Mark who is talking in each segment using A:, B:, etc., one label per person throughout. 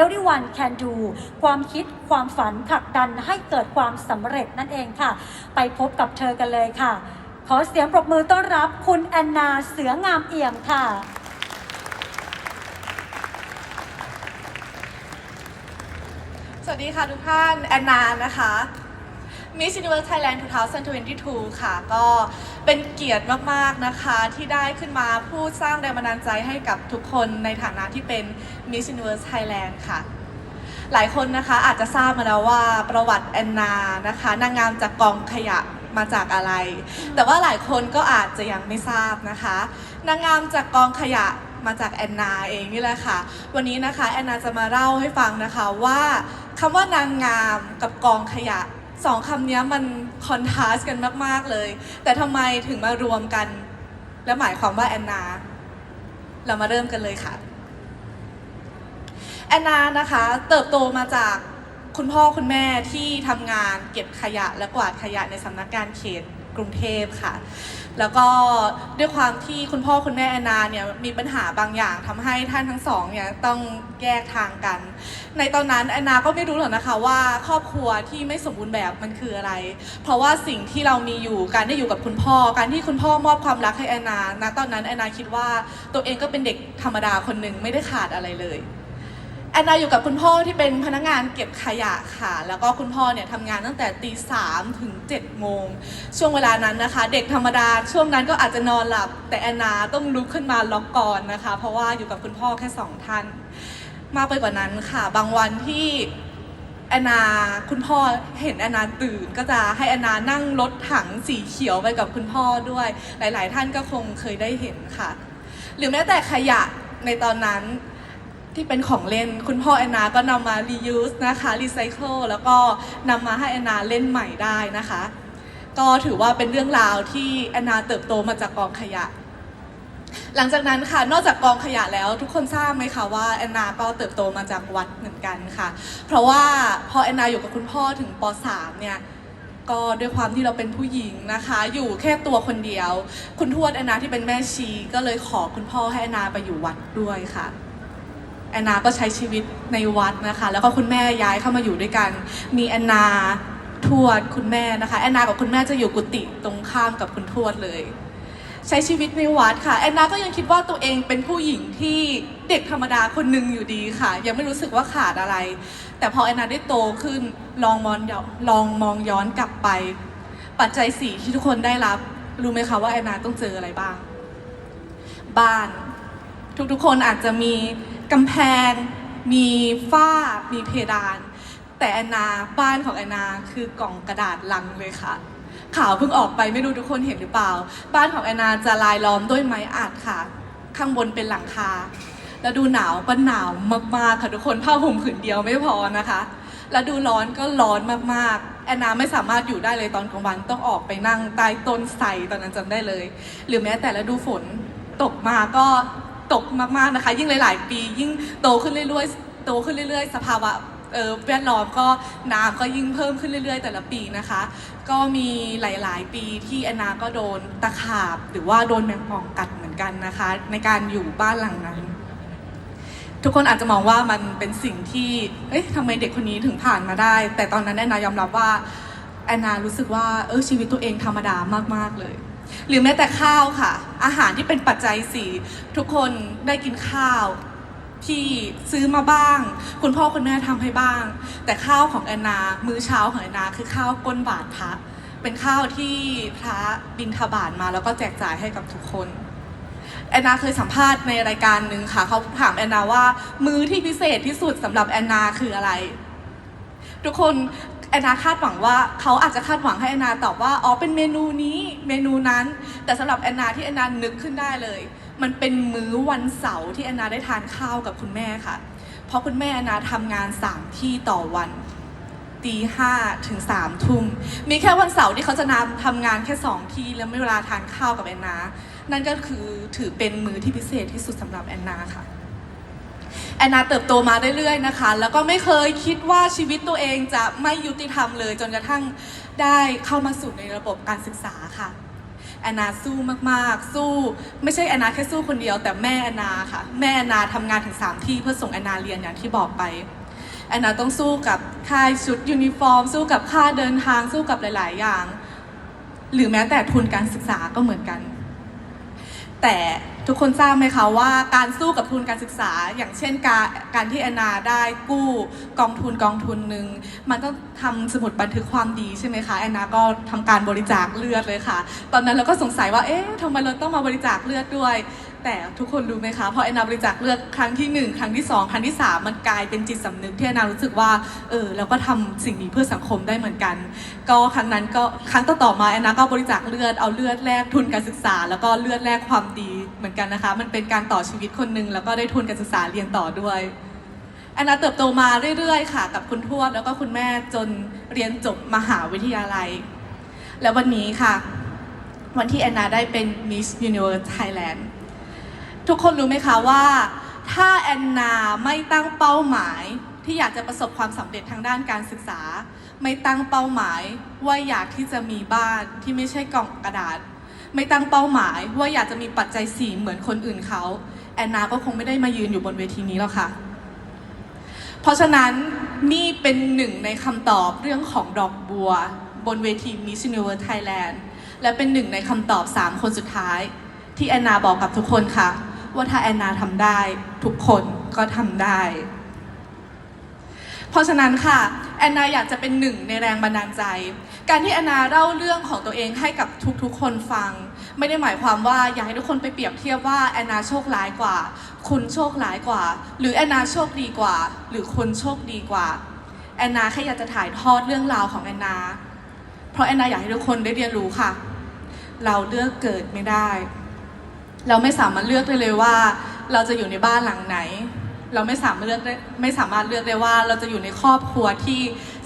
A: everyone can do ความคิดความฝันผลักดันให้เกิดความสำเร็จนั่นเองค่ะ ไปพบกับเธอกันเลยค่ะ ขอเสียงปรบมือต้อนรับคุณแอนนาเสืองามเอี่ยมค่ะ
B: สวัสดีค่ะทุกท่านแอนนานะคะ Miss Universe Thailand 2022 ค่ะ ก็เป็นเกียรติมาก ๆ นะคะ ที่ได้ขึ้นมาพูดสร้างแรงบันดาลใจให้กับทุกคนในฐานะที่เป็น Miss Universe Thailand ค่ะ หลายคนนะคะอาจจะทราบมาแล้วว่าประวัติแอนนานะคะนางงามจากกองขยะมาจากอะไร แต่ว่าหลายคนก็อาจจะยังไม่ทราบนะคะ นางงามจากกองขยะมาจากแอนนาเองนี่แหละค่ะ วันนี้นะคะแอนนาจะมาเล่าให้ฟังนะคะว่าคำว่านางงามกับกองขยะ สองคำนี้มันคอนทราสต์กันมาก ๆ เลย แต่ทำไมถึงมารวมกัน และหมายความว่าแอนนา เรามาเริ่มกันเลยค่ะ แอนนานะคะ เติบโตมาจากคุณพ่อคุณแม่ที่ทำงานเก็บขยะและกวาดขยะในสำนักงานเขตกรุงเทพค่ะ แล้วก็ด้วยความที่คุณพ่อคุณแม่แอนนาเนี่ยมีปัญหาบางอย่างทำให้ท่านทั้งสองเนี่ยต้องแยกทางกัน ในตอนนั้นแอนนาก็ไม่รู้หรอกนะคะว่าครอบครัวที่ไม่สมบูรณ์แบบมันคืออะไร เพราะว่าสิ่งที่เรามีอยู่การได้อยู่กับคุณพ่อ การที่คุณพ่อมอบความรักให้แอนนาณตอนนั้นแอนนาคิดว่าตัวเองก็เป็นเด็กธรรมดาคนหนึ่งไม่ได้ขาดอะไรเลย แอนนาอยู่กับคุณพ่อที่เป็นพนักงานเก็บขยะค่ะ แล้วก็คุณพ่อเนี่ยทำงานตั้งแต่ตีสามถึง7จ็ดโมง ช่วงเวลานั้นนะคะ เด็กธรรมดาช่วงนั้นก็อาจจะนอนหลับ แต่แอนนาต้องลุกขึ้นมาล็อกก่อนนะคะ เพราะว่าอยู่กับคุณพ่อแค่สองท่าน มากไปกว่านั้นค่ะ บางวันที่แอนนาคุณพ่อเห็นแอนนาตื่นก็จะให้แอนนานั่งรถถังสีเขียวไปกับคุณพ่อด้วย หลาย ๆ ท่านก็คงเคยได้เห็นค่ะ หรือแม้แต่ขยะในตอนนั้น ที่เป็นของเล่น คุณพ่อแอนนาก็นำมา reuse นะคะ recycle แล้วก็นำมาให้แอนนาเล่นใหม่ได้นะคะ ก็ถือว่าเป็นเรื่องราวที่แอนนาเติบโตมาจากกองขยะ หลังจากนั้นค่ะ นอกจากกองขยะแล้วทุกคนทราบไหมคะว่าแอนนาก็เติบโตมาจากวัดเหมือนกันค่ะ เพราะว่าพอแอนนาอยู่กับคุณพ่อถึงป .3 เนี่ยก็ด้วยความที่เราเป็นผู้หญิงนะคะ อยู่แค่ตัวคนเดียว คุณทวดแอนนาที่เป็นแม่ชีก็เลยขอคุณพ่อให้แอนนาไปอยู่วัดด้วยค่ะ แอนนาก็ใช้ชีวิตในวัดนะคะ แล้วก็คุณแม่ย้ายเข้ามาอยู่ด้วยกัน มีแอนนาทวดคุณแม่นะคะแอนนากับคุณแม่จะอยู่กุฏิตรงข้ามกับคุณทวดเลย ใช้ชีวิตในวัดค่ะแอนนาก็ยังคิดว่าตัวเองเป็นผู้หญิงที่เด็กธรรมดาคนหนึ่งอยู่ดีค่ะ ยังไม่รู้สึกว่าขาดอะไร แต่พอแอนนาได้โตขึ้นลองมองย้อนลองมองย้อนกลับไป ปัจจัยสี่ที่ทุกคนได้รับ รู้ไหมคะว่าแอนนาต้องเจออะไรบ้าง บ้าน ทุกๆคนอาจจะมี กำแพง มีฝ้า มีเพดาน แต่แอนนาบ้านของแอนนาคือกล่องกระดาษลังเลยค่ะ ข่าวเพิ่งออกไปไม่รู้ทุกคนเห็นหรือเปล่า บ้านของแอนนาจะลายล้อมด้วยไม้อัดค่ะ ข้างบนเป็นหลังคา แล้วดูหนาวก็หนาวมากๆค่ะทุกคนผ้าห่มผืนเดียวไม่พอนะคะ แล้วดูร้อนก็ร้อนมากๆแอนนาไม่สามารถอยู่ได้เลยตอนกลางวันต้องออกไปนั่งใต้ต้นไทรตอนนั้นจำได้เลย หรือแม้แต่ฤดูฝนตกมาก็ ตกมากๆนะคะ ยิ่งหลาย ๆ ปี ยิ่งโตขึ้นเรื่อยๆ โตขึ้นเรื่อย ๆ สภาวะแวดล้อมก็น้ำก็ยิ่งเพิ่มขึ้นเรื่อย ๆ แต่ละปีนะคะ ก็มีหลาย ๆ ปีที่แอนนาก็โดนตะขาบ หรือว่าโดนแมงป่องกัดเหมือนกันนะคะ ในการอยู่บ้านหลังนั้น ทุกคนอาจจะมองว่ามันเป็นสิ่งที่เอ๊ะทำไมเด็กคนนี้ถึงผ่านมาได้ แต่ตอนนั้นแอนนายอมรับว่าแอนนารู้สึกว่าเออชีวิตตัวเองธรรมดามากๆเลย หรือแม้แต่ข้าวค่ะ อาหารที่เป็นปัจจัยสี่ทุกคนได้กินข้าว ที่ซื้อมาบ้าง คุณพ่อคุณแม่ทำให้บ้าง แต่ข้าวของแอนนา มื้อเช้าของแอนนา คือข้าวก้นบาทพระเป็นข้าวที่พระบิณฑบาตมาแล้วก็แจกจ่ายให้กับทุกคนแอนนาเคยสัมภาษณ์ในรายการหนึ่งค่ะเขาถามแอนนาว่า มื้อที่พิเศษที่สุดสำหรับแอนนาคืออะไร ทุกคน แอนนาคาดหวังว่าเขาอาจจะคาดหวังให้แอนนาตอบว่าอ๋อเป็นเมนูนี้เมนูนั้น แต่สำหรับแอนนาที่แอนนานึกขึ้นได้เลย มันเป็นมื้อวันเสาร์ที่แอนนาได้ทานข้าวกับคุณแม่ค่ะ เพราะคุณแม่แอนนาทำงานสามที่ต่อวันตีห้าถึงสามทุ่มมีแค่วันเสาร์ที่เขาจะนำทำงานแค่สองที่แล้วไม่เวลาทานข้าวกับแอนนา นั่นก็คือถือเป็นมื้อที่พิเศษที่สุดสำหรับแอนนาค่ะ แอนนาเติบโตมาเรื่อยๆนะคะ แล้วก็ไม่เคยคิดว่าชีวิตตัวเองจะไม่ยุติธรรมเลย จนกระทั่งได้เข้ามาสู่ในระบบการศึกษาค่ะแอนนาสู้มากๆ สู้ ไม่ใช่แอนนาแค่สู้คนเดียว แต่แม่แอนนาค่ะ แม่แอนนาทำงานถึง 3 ที่เพื่อส่งแอนนาเรียนอย่างที่บอกไปแอนนาต้องสู้กับค่ายชุดยูนิฟอร์ม สู้กับค่าเดินทางสู้กับหลาย ๆ อย่าง หรือแม้แต่ทุนการศึกษาก็เหมือนกัน แต่ ทุกคนทราบไหมคะว่าการสู้กับทุนการศึกษา อย่างเช่นการการที่แอนนาได้กู้กองทุนกองทุนหนึ่งมันต้องทำสมุดบันทึกความดีใช่ไหมคะแอนนาก็ทำการบริจาคเลือดเลยค่ะ ตอนนั้นเราก็สงสัยว่าเอ๊ะทำไมเราต้องมาบริจาคเลือดด้วย แต่ทุกคนรู้ไหมคะพอแอนนาบริจาคเลือดครั้งที่หนึ่งครั้งที่สองครั้งที่สามมันกลายเป็นจิตสำนึกที่แอนนารู้สึกว่าเออเราก็ทำสิ่งนี้เพื่อสังคมได้เหมือนกัน ก็ครั้งนั้นก็ครั้งต่อๆมาแอนนาก็บริจาคเลือดเอาเลือดแลกทุนการศึกษา แล้วก็เลือดแลกความดี เหมือนกันนะคะ มันเป็นการต่อชีวิตคนหนึ่งแล้วก็ได้ทุนการศึกษาเรียนต่อด้วยแอนนาเติบโตมาเรื่อยๆ ค่ะ กับคุณทวดแล้วก็คุณแม่จนเรียนจบมหาวิทยาลัย และวันนี้ค่ะ วันที่แอนนาได้เป็น Miss Universe Thailand ทุกคนรู้ไหมคะว่า ถ้าแอนนาไม่ตั้งเป้าหมายที่อยากจะประสบความสำเร็จทางด้านการศึกษา ไม่ตั้งเป้าหมายว่าอยากที่จะมีบ้านที่ไม่ใช่กล่องกระดาษ ไม่ตั้งเป้าหมายว่าอยากจะมีปัจจัยสี่เหมือนคนอื่นเขาแอนนาก็คงไม่ได้มายืนอยู่บนเวทีนี้แล้วค่ะ เพราะฉะนั้นนี่เป็นหนึ่งในคำตอบเรื่องของดอกบัว บนเวที Miss Universe Thailand และเป็นหนึ่งในคำตอบ 3 คนสุดท้าย ที่แอนนาบอกกับทุกคนค่ะ ว่าถ้าแอนนาทำได้ ทุกคนก็ทำได้ เพราะฉะนั้นค่ะ แอนนาอยากจะเป็นหนึ่งในแรงบันดาลใจ การที่แอนนาเล่าเรื่องของตัวเองให้กับทุกๆ คนฟัง ไม่ได้หมายความว่าอยากให้ทุกคนไปเปรียบเทียบว่าแอนนาโชคร้ายกว่า คุณโชคร้ายกว่า หรือแอนนาโชคดีกว่า หรือคุณโชคดีกว่าแอนนาแค่อยากจะถ่ายทอดเรื่องราวของแอนนา เพราะแอนนาอยากให้ทุกคนได้เรียนรู้ค่ะ เราเลือกเกิดไม่ได้ เราไม่สามารถเลือกได้เลยว่า เราจะอยู่ในบ้านหลังไหน เราไม่สามารถเลือกได้ไม่สามารถเลือกได้ว่าเราจะอยู่ในครอบครัวที่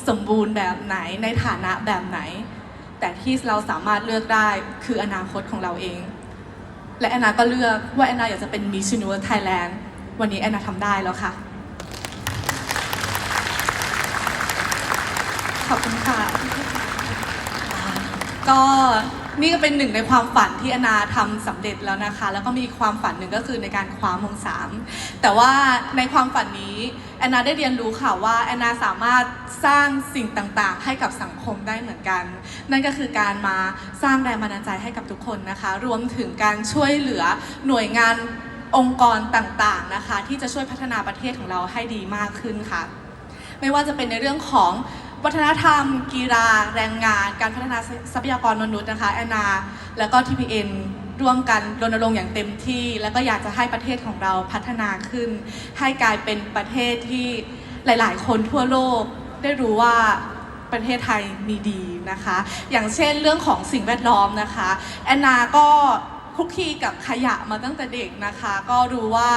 B: สมบูรณ์แบบไหนในฐานะแบบไหน แต่ที่เราสามารถเลือกได้คืออนาคตของเราเอง และแอนนาก็เลือกว่าแอนนาอยากจะเป็น Miss Universe Thailand วันนี้แอนนาทำได้แล้วค่ะ ขอบคุณค่ะก็ นี่ก็เป็นหนึ่งในความฝันที่อนาทำสำเร็จแล้วนะคะ แล้วก็มีความฝันหนึ่งก็คือในการคว้ามงสามแต่ว่าในความฝันนี้แอนนาได้เรียนรู้ค่ะว่าแอนนาสามารถสร้างสิ่งต่างๆ ให้กับสังคมได้เหมือนกัน นั่นก็คือการมาสร้างแรงบันดาลใจให้กับทุกคนนะคะ รวมถึงการช่วยเหลือหน่วยงานองค์กรต่างๆนะคะ ที่จะช่วยพัฒนาประเทศของเราให้ดีมากขึ้นค่ะ ไม่ว่าจะเป็นในเรื่องของ วัฒนธรรม กีฬา แรงงาน การพัฒนาทรัพยากรมนุษย์นะคะแอนนา แล้วก็ TPN ร่วมกันรณรงค์อย่างเต็มที่ แล้วก็อยากจะให้ประเทศของเราพัฒนาขึ้น ให้กลายเป็นประเทศที่หลาย ๆ คนทั่วโลกได้รู้ว่าประเทศไทยมีดีนะคะ อย่างเช่นเรื่องของสิ่งแวดล้อมนะคะแอนนาก็คุกคีกับขยะมาตั้งแต่เด็กนะคะ ก็รู้ว่า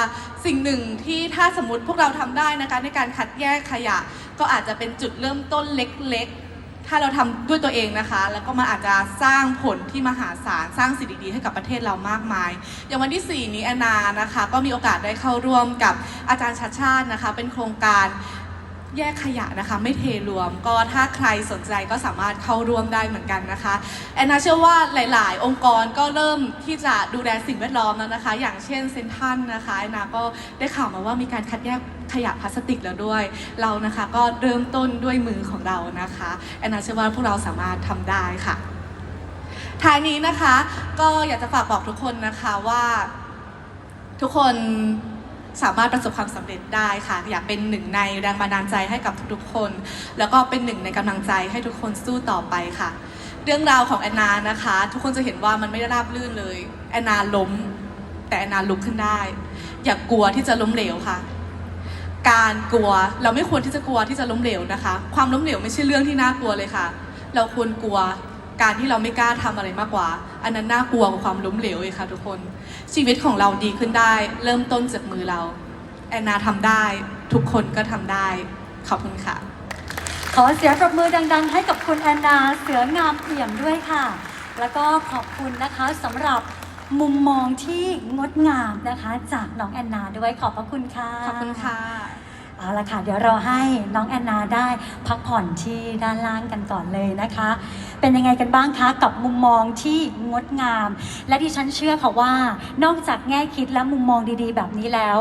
B: สิ่งหนึ่งที่ถ้าสมมติพวกเราทำได้นะคะในการคัดแยกขยะ ก็อาจจะเป็นจุดเริ่มต้นเล็กๆ ถ้าเราทำด้วยตัวเองนะคะ แล้วก็มาอาจจะสร้างผลที่มหาศาลสร้างสิ่งดีๆให้กับประเทศเรามากมาย อย่างวันที่ 4 นี้แอนนานะคะ ก็มีโอกาสได้เข้าร่วมกับอาจารย์ชัดชาตินะคะ เป็นโครงการ แยกขยะนะคะ ไม่เทรวม ก็ถ้าใครสนใจก็สามารถเข้าร่วมได้เหมือนกันนะคะแอนนาเชื่อว่าหลาย ๆ องค์กรก็เริ่มที่จะดูแลสิ่งแวดล้อมแล้วนะคะ อย่างเช่นเซนทันนะคะแอนนาก็ได้ข่าวมาว่ามีการคัดแยกขยะพลาสติกแล้วด้วย เรานะคะก็เริ่มต้นด้วยมือของเรานะคะแอนนาเชื่อว่าพวกเราสามารถทำได้ค่ะท้ายนี้นะคะก็อยากจะฝากบอกทุกคนนะคะว่าทุกคน สามารถประสบความสำเร็จได้ค่ะ อยากเป็นหนึ่งในแรงบันดาลใจให้กับทุกๆคน แล้วก็เป็นหนึ่งในกำลังใจให้ทุกคนสู้ต่อไปค่ะ เรื่องราวของแอนนานะคะ ทุกคนจะเห็นว่ามันไม่ได้ราบรื่นเลยแอนนาล้ม แต่แอนนาลุกขึ้นได้ อย่ากลัวที่จะล้มเหลวค่ะ การกลัวเราไม่ควรที่จะกลัวที่จะล้มเหลวนะคะ ความล้มเหลวไม่ใช่เรื่องที่น่ากลัวเลยค่ะ เราควรกลัว การที่เราไม่กล้าทำอะไรมากกว่า อันนั้นน่ากลัวกว่าความล้มเหลวเลยค่ะทุกคน ชีวิตของเราดีขึ้นได้ เริ่มต้นจากมือเรา แอนนาทำได้ ทุกคนก็ทำได้ ขอบคุณค่ะ
A: ขอเสียงปรบมือดัง ๆ ให้กับคุณแอนนาเสืองามเอี่ยมด้วยค่ะ แล้วก็ขอบคุณนะคะสำหรับมุมมองที่งดงามนะคะ จากน้องแอนนาด้วยขอบพระคุณค่ะ
B: ขอบคุณค่ะ
A: เอาละค่ะ เดี๋ยวเราให้น้องแอนนาได้พักผ่อนที่ด้านล่างกันก่อนเลยนะคะ เป็นยังไงกันบ้างคะกับมุมมองที่งดงาม และที่ฉันเชื่อค่ะว่า นอกจากแง่คิดและมุมมองดีๆ แบบนี้แล้ว